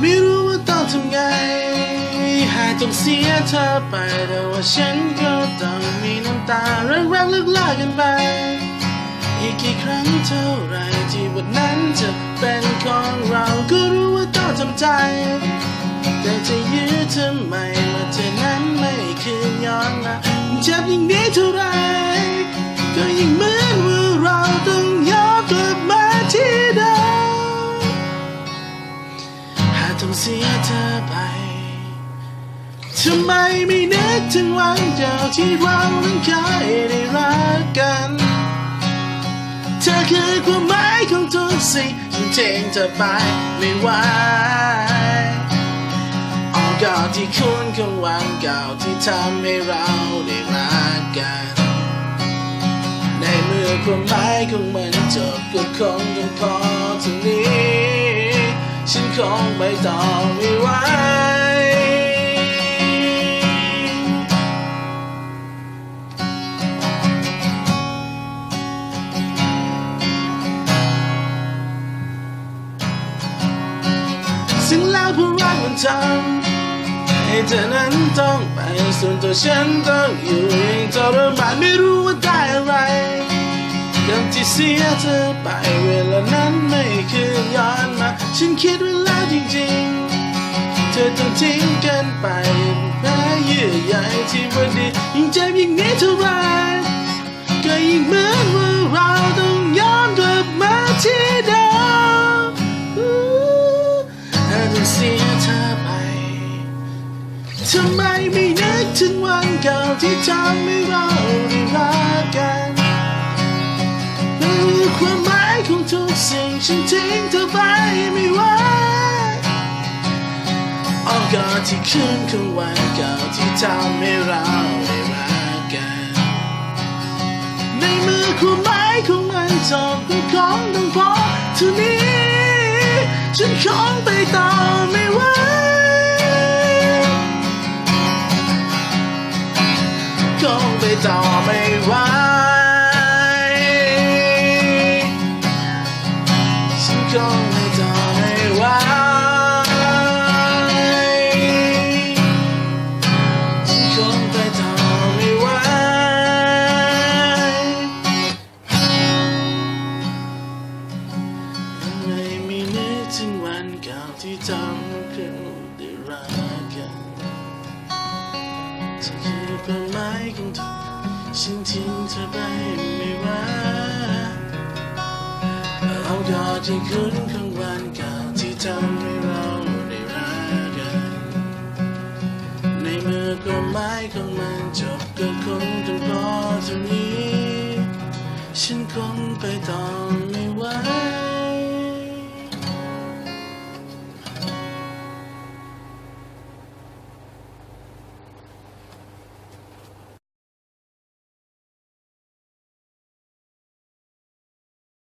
ไม่รู้ว่าต้องทำไง หากต้องเสียเธอไปแต่ว่าฉันก็ต้องมีน้ำตารักรักเลิกลากันไป อีกกี่ครั้งเท่าไรที่วันนั้นจะเป็นของเราก็รู้ว่าต้องทำใจ แต่จะยื้อทำไมเมื่อเธอนั้นไม่คืนย้อนมาเจ็บยิ่งนี้ท่าไรก็ ต้องเสียเธอไป ทำไมไม่นึกถึงวันเก่าที่เรานั้นเคยได้รักกัน เธอคือความหมายของทุกสิ่งฉันเทงเธอไปไม่ไหวอ้อมกอดที่คุ้นของวันเก่าที่ทำให้เราได้รักกัน ในเมื่อความหมายของมันจบก็คงต้องพอเท่านี้ ฉันคงไปต่อไม่ไหวสิ่งแล้วผู้รักมันทำให้เธอนั้นต้องไปส่วนตัวฉันต้องอยู่เองทรมานไม่รู้ว่าได้อะไรกับที่เสียเธอไปเวลานั้นไม่คืนย้อนมา ฉันคิดว้แล้วจริงๆเธ อต้องทิ้งกันไปแพ้เยื่อใยที่วันดียิ่งเจ็บยิ่งนี้เท่าไรก็ยิ่งเหมือนว่าเราต้องย้อนกลับมาที่เดิมถ้าต้องเสียเธอไปทำไมไม่นึกถึงวันเก่าที่ทำให้เราได้รักกันไม่รู้ความหมายของทุกสิ่งฉันทิ้งเธอไปไม่ไหว กอดที่คืนของวันเก่าที่ทำให้เราได้รักกัน ในมือความหมายของมันจบก็คงต้องพอเท่านี้ ฉันคงไปต่อไม่ไหวคงไปต่อไม่ไหวฉันคง ถึงวันเก่าที่ทำให้เราได้รักกันเธอคือความหมายของเธอฉันทิ้งเธอไปไม่ไหวเอากอดที่คุ้นของวันเก่าที่ทำให้เราได้รักกัน ในเมื่อความหมายของมันจบก็คงต้องพอเท่านี้ ฉันคงไปต่อไม่ว